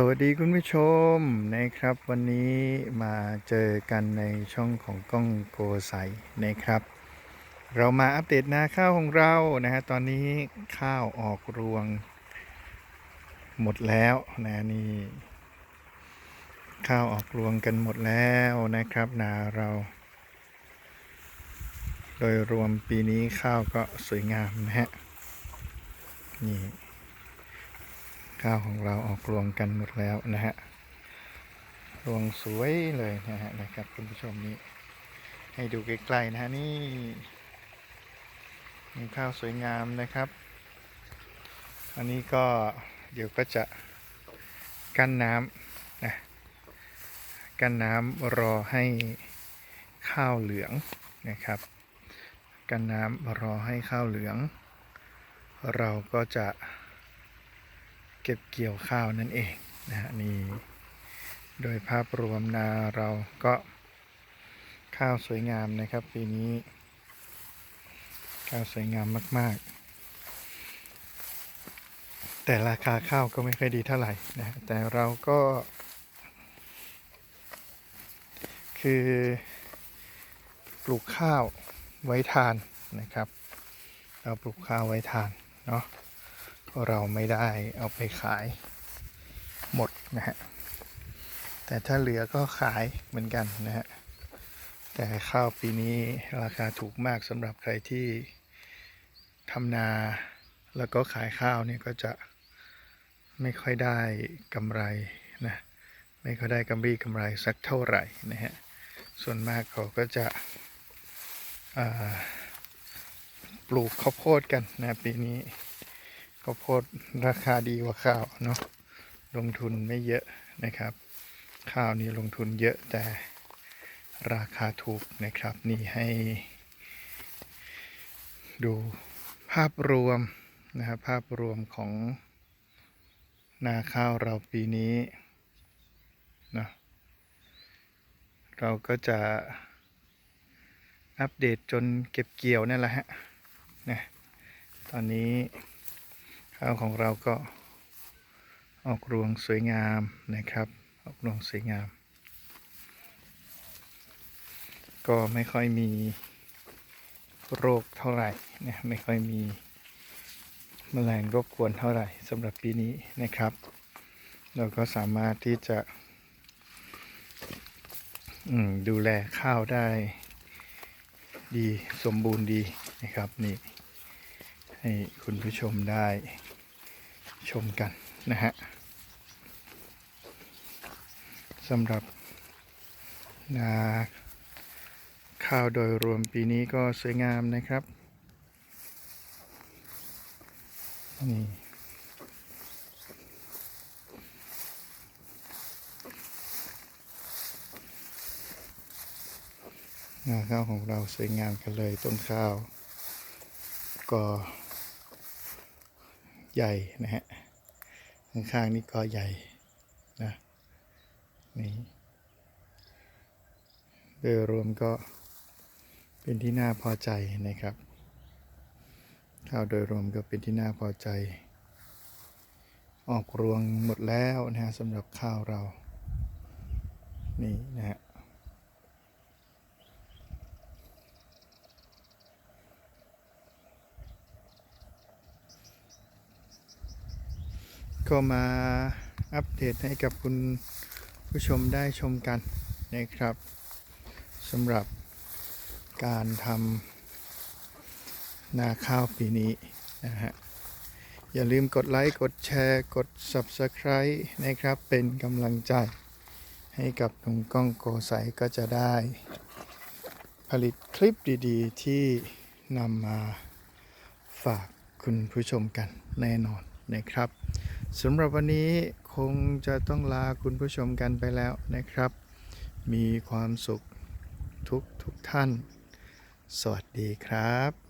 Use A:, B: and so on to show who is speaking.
A: สวัสดีคุณผู้ชมนะครับ วันนี้มาเจอกันในช่องของกล้องโกไสนะครับ เรามาอัปเดตนาข้าวของเรานะฮะตอนนี้ข้าวออกรวง หมดแล้วนะนี่ข้าวออกรวงกันหมดแล้วนะครับนาเรา โดยรวมปีนี้ข้าวก็สวยงามนะฮะนี่ ข้าวของเราออกรวงกันหมดแล้วนะฮะ รวงสวยเลยนะฮะนะครับคุณผู้ชมนี่ให้ดูใกล้ๆนะฮะนี่มีข้าวสวยงามนะครับ อันนี้ก็เดี๋ยวก็จะกั้นน้ำนะกั้นน้ำรอให้ข้าวเหลืองนะครับ กั้นน้ำรอให้ข้าวเหลือง เราก็จะ ก็บเกี่ยวข้าวนั่นเองนะฮะนี่โดยภาพรวมนาเราก็ข้าวสวยงามนะครับ ปีนี้ข้าวสวยงามมาก ๆ แต่ราคาข้าวก็ไม่ค่อยดีเท่าไหร่นะฮะแต่เราก็ คือปลูกข้าวไว้ทานนะครับ เราปลูกข้าวไว้ทานเนาะ เราไม่ได้เอาไปขายหมดนะฮะ แต่ถ้าเหลือก็ขายเหมือนกันนะฮะ แต่ข้าวปีนี้ราคาถูกมากสำหรับใครที่ทำนาแล้วก็ขายข้าวเนี่ยก็จะไม่ค่อยได้กำไรนะ ไม่ค่อยได้กำไรกำไรสักเท่าไหร่นะฮะ ส่วนมากเขาก็จะปลูกข้าวโพดกันนะปีนี้ ข้าวโพดราคาดีกว่าข้าวเนาะลงทุนไม่เยอะนะครับ ข้าวนี่ลงทุนเยอะแต่ราคาถูกนะครับ นี่ให้ ดูภาพรวมนะครับภาพรวมของนาข้าวเราปีนี้เนาะเราก็จะอัปเดตจนเก็บเกี่ยวนั่นแหละฮะนะตอนนี้ ข้าวของเราก็ออกรวงสวยงามนะครับ ออกรวงสวยงาม ก็ไม่ค่อยมีโรคเท่าไหร่นะไม่ค่อยมีแมลงรบกวนเท่าไหร่สำหรับปีนี้นะครับ เราก็สามารถที่จะดูแลข้าวได้ดีสมบูรณ์ดีนะครับนี่ ให้คุณผู้ชมได้ชมกันนะฮะสำหรับนาข้าวโดยรวมปีนี้ก็สวยงามนะครับนี่นาข้าวของเราสวยงามกันเลยต้นข้าวก็ ใหญ่นะฮะ ข้างๆนี่ก็ใหญ่นะนี่โดยรวมก็เป็นที่น่าพอใจนะครับข้าวโดยรวมก็เป็นที่น่าพอใจ ออกรวงหมดแล้วนะฮะสำหรับข้าวเรา นี่นะฮะ ก็มาอัปเดตให้กับคุณผู้ชมได้ชมกันนะครับสำหรับการทำนาข้าวปีนี้นะฮะอย่าลืมกดไลค์ กดแชร์ กด Subscribe นะครับ เป็นกำลังใจให้กับหนุ่มกล้องโกใสก็จะได้ ผลิตคลิปดีๆ ที่นำมาฝากคุณผู้ชมกันแน่นอนนะครับ สำหรับวันนี้คงจะต้องลาคุณผู้ชมกันไปแล้วนะครับ มีความสุขทุกทุกท่าน สวัสดีครับ